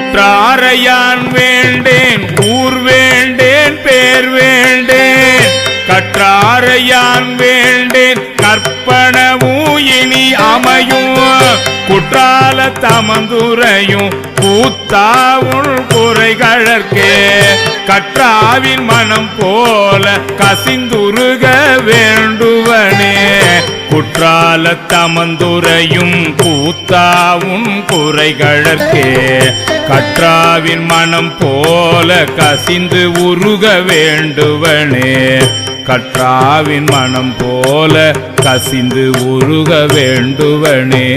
உற்றாரையான் வேண்டேன் ஊர் வேண்டேன் பேர் வேண்டேன். கற்றாரையான் வேண்டேன் கற்பனவும் இனி அமையும். குற்றால தமந்துரையும் கூத்தாவுள் குறைகழற்கே. கற்றாவின் மனம் போல கசிந்துருக வேண்டுவனே குற்றால தமந்துரையும் கூத்தாவும் குறைகளற்கே கற்றாவின் மனம் போல கசிந்து உருக வேண்டுவனே. கற்றாவின் மனம் போல கசிந்து உருக வேண்டுவனே.